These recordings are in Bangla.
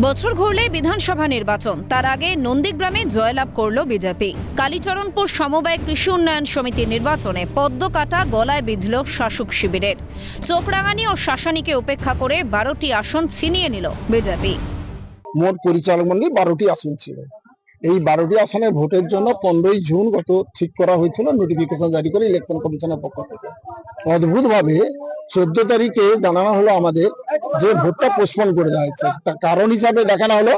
বছর ঘুরলে বিধানসভা নির্বাচন। তার আগে নন্দীগ্রামে জয়লাভ করল বিজেপি। কালীচরণপুর সমবায় কৃষি উন্নয়ন সমিতির নির্বাচনে পদ্ম কাটা গলায় বিঁধল শাসক শিবিরের। চোখরাঙানি ও শাসানিকে উপেক্ষা করে বারোটি আসন ছিনিয়ে নিল বিজেপি। মোট পরিচালক মন্ডলী বারোটি আসন ছিল। এই বারোটি আসনে ভোটের জন্য পনেরোই জুন গত ঠিক করা হয়েছিল নোটিফিকেশন জারি করে ইলেকশন কমিশনের পক্ষ থেকে। অদ্ভুত ভাবে চোদ্দ তারিখে জানানো হলো আমাদের যে ভোটটা পোস্টপোন করে দেওয়া হয়েছে। তার কারণ হিসাবে দেখানো হলো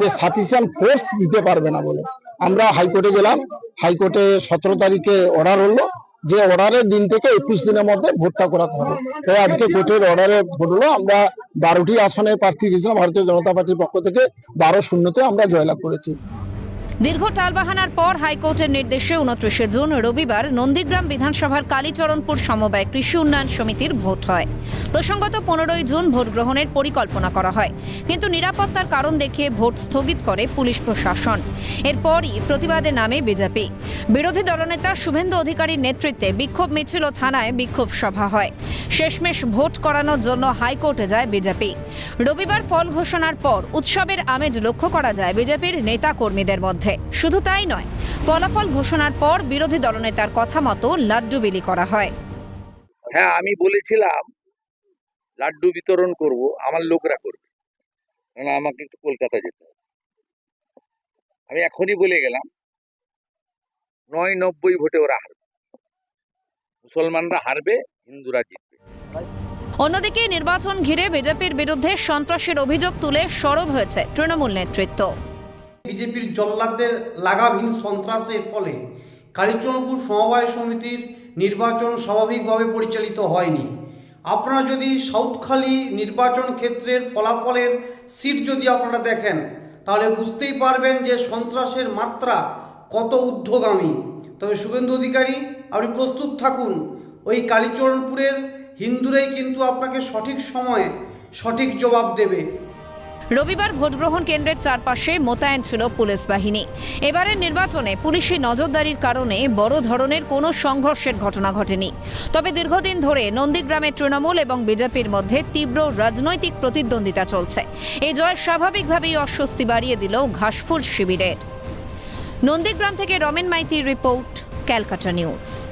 যে সাফিসিয়েন্ট ফোর্স দিতে পারবে না বলে। আমরা হাইকোর্টে গেলাম, হাইকোর্টে সতেরো তারিখে অর্ডার হলো যে অর্ডারের দিন থেকে একুশ দিনের মধ্যে ভোটটা করাতে হবে। তাই আজকে কোর্টের অর্ডারে ভোট হলো, আমরা বারোটি আসনে প্রার্থী দিয়েছিলাম, ভারতীয় জনতা পার্টির পক্ষ থেকে বারো শূন্যতে আমরা জয়লাভ করেছি। দীর্ঘ টালবাহানার পর হাইকোর্টের নির্দেশে উনত্রিশে জুন রবিবার নন্দীগ্রাম বিধানসভার কালীচরণপুর সমবায় কৃষি উন্নয়ন সমিতির ভোট হয়। প্রসঙ্গত পনেরোই জুন ভোট গ্রহণের পরিকল্পনা করা হয়, কিন্তু নিরাপত্তার কারণ দেখিয়ে ভোট স্থগিত করে পুলিশ প্রশাসন। এরপরই প্রতিবাদে নামে বিজেপি। বিরোধী দলনেতা শুভেন্দু অধিকারীর নেতৃত্বে বিক্ষোভ মিছিল ও থানায় বিক্ষোভ সভা হয়। শেষমেশ ভোট করানোর জন্য হাইকোর্টে যায় বিজেপি। রবিবার ফল ঘোষণার পর উৎসবের আমেজ লক্ষ্য করা যায় বিজেপির নেতা কর্মীদের মধ্যে। শুধু তাই নয় ফলাফল ঘোষণার পর বিরোধী দলনেতার কথা মতো লাড্ডু বিলি করা হয়। হ্যাঁ আমি বলেছিলাম লাড্ডু বিতরণ করব আমার লোকরা করবে। কারণ আমাকে একটু কলকাতা যেতে হবে। আমি এখনই বলে গেলাম নয় নব্বই ভোটে ওরা হারবে। মুসলমানরা হারবে হিন্দুরা জিতবে। অন্যদিকে নির্বাচন ঘিরে বিজেপির বিরুদ্ধে সন্ত্রাসের অভিযোগ তুলে সরব হয়েছে তৃণমূল নেতৃত্ব। বিজেপির জল্লাদদের লাগামহীন সন্ত্রাসের ফলে কালীচরণপুর সমবায় সমিতির নির্বাচন স্বাভাবিকভাবে পরিচালিত হয়নি। আপনারা যদি সাউথখালি নির্বাচন ক্ষেত্রের ফলাফলের সিট যদি আপনারা দেখেন, তাহলে বুঝতেই পারবেন যে সন্ত্রাসের মাত্রা কত ঊর্ধ্বগামী। তবে শুভেন্দু অধিকারী, আপনি প্রস্তুত থাকুন, ওই কালীচরণপুরের হিন্দুরাই কিন্তু আপনাকে সঠিক সময়ে সঠিক জবাব দেবে। রবিবার ভোটগ্রহণ কেন্দ্রের চারপাশে মোতায়েন ছিল পুলিশ বাহিনী। এবারের নির্বাচনে পুলিশি নজরদারির কারণে বড় ধরনের কোনো সংঘর্ষের ঘটনা ঘটেনি। তবে দীর্ঘদিন ধরে নন্দীগ্রামে তৃণমূল এবং বিজেপির মধ্যে তীব্র রাজনৈতিক প্রতিদ্বন্দ্বিতা চলছে। এই জয় স্বাভাবিকভাবেই অস্বস্তি বাড়িয়ে দিল ঘাসফুল শিবিরের। নন্দীগ্রাম থেকে রমেন মাইতির রিপোর্ট, ক্যালকাটা নিউজ।